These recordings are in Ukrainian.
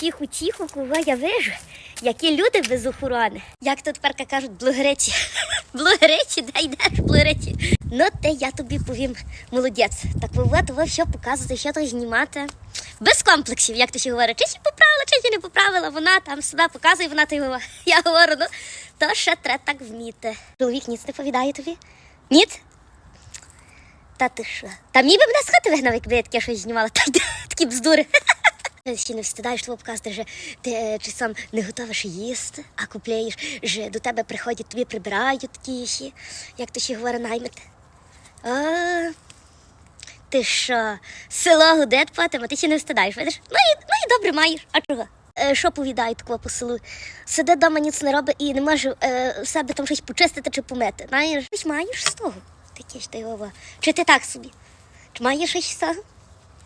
Тихо, тихо, кого я вижу. Які люди без охорони. Як тут тепер кажуть, блогериці. блогериці, де йдеш, блогериці. Ну, те я тобі повім, молодець. Так от ви все показувати, що то знімати. Без комплексів, як ти ще говориш, чи поправила, чи не поправила, вона там себе показує, вона ти його. Я говорю, ну, то ще треба так вміти. Чоловік ніц не повідає тобі? Ніц? Та ти що? Та мій би мене з хати вигнав, якби я таке щось знімала. Та йде, такі бздури. Ти Ще не встидаєш того показати, що ти е, чи сам не готовиш їсти, а купляєш, що до тебе приходять, тобі прибирають такі ще, як то ще говорить, наймити. А, ти що, село гуде потім, а ти ще не встидаєш, видиш? Ну і, ну і добре маєш, а чого? Е, що повідають такого по селу? Сиде вдома, ніц не робить і не може е, себе там щось почистити чи помити. Знаєш, щось маєш з того. Таке ж ти його. Чи ти так собі? Чи маєш щось з того?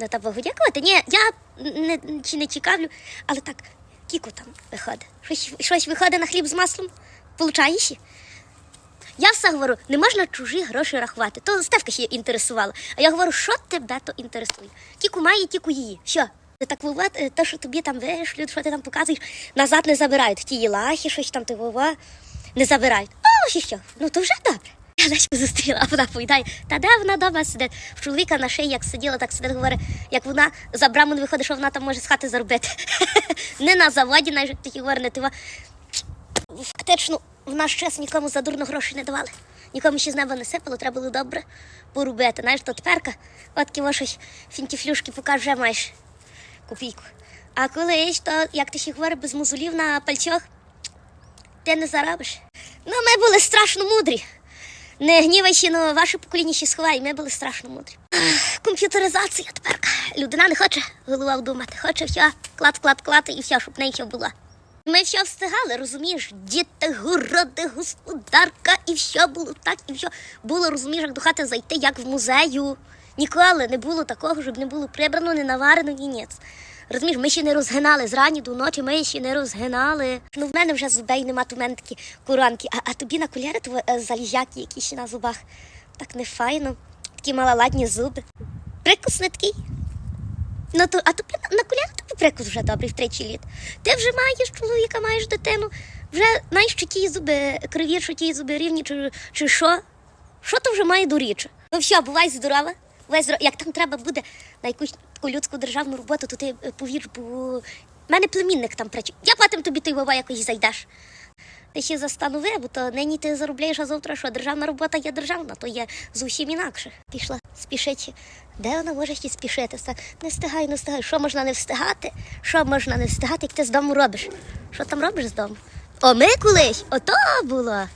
Та Богу дякувати. Ні, я не, чи не цікавлю, але так, кіко там виходить. Щось, щось виходить на хліб з маслом, получаєш? Я все говорю, не можна чужі гроші рахувати. То Стевка ще інтересувала. А я говорю, що тебе то інтересує? Кіку має, кіку її. Що? Так вивод, е, те, що тобі там вишлють, що ти там показуєш, назад не забирають. Ті лахи, щось там ти вова, не забирають. О, ще що? Ну то вже добре. Я дачку зустріла, а вона повідає, та де вона дома сидить? В чоловіка на шиї, як сиділа, так сидить, говорить, як вона за браму не виходить, що вона там може з хати заробити. не на заводі, навіть такі говорить, ти фактично в наш час нікому за дурно грошей не давали. Нікому ще з неба не сипало, треба було добре поробити. Знаєш, то теперка, от ківо щось фінтіфлюшки покаже, маєш копійку. А коли колись, то, як ти ще говориш, без музулів на пальчох, ти не заробиш. Ну, ми були страшно мудрі. Не гнівайся, но ваше покоління ще сховає, ми були страшно мудрі. Комп'ютеризація тепер. Людина не хоче голова вдумати, хоче все клад, клад, клад і все, щоб неї все було. Ми все встигали, розумієш? Діти, городи, господарка, і все було так, і все було, розумієш, як до хати зайти, як в музею. Ніколи не було такого, щоб не було прибрано, не наварено, ні ніц. Розумієш, ми ще не розгинали зрані до ночі, ми ще не розгинали. Ну, в мене вже зубей нема, то в мене такі куранки, а, а тобі на кольори е, залізяки, які ще на зубах. Так не файно, такі малоладні зуби. Прикус не такий. Ну, то, а тобі на, на коляр тобі прикус вже добрий втричі літ. Ти вже маєш чоловіка, маєш дитину, вже знаєш, що ті зуби криві, що ті зуби рівні, чи, чи що? Що то вже має доріче? Ну все. Бувай здорова. Як там треба буде на якусь таку людську державну роботу, то ти е, повір, бо в мене племінник там працює. Я потім тобі той вова якось зайдеш. Ти ще застанови, бо то нині ти заробляєш, а завтра що державна робота є державна, то є зовсім інакше. Пішла спішити. Де вона може ще спішитися? Не встигаю, не встигаю. Що можна не встигати? Що можна не встигати, як ти з дому робиш? Що там робиш з дому? О, ми колись, ото було.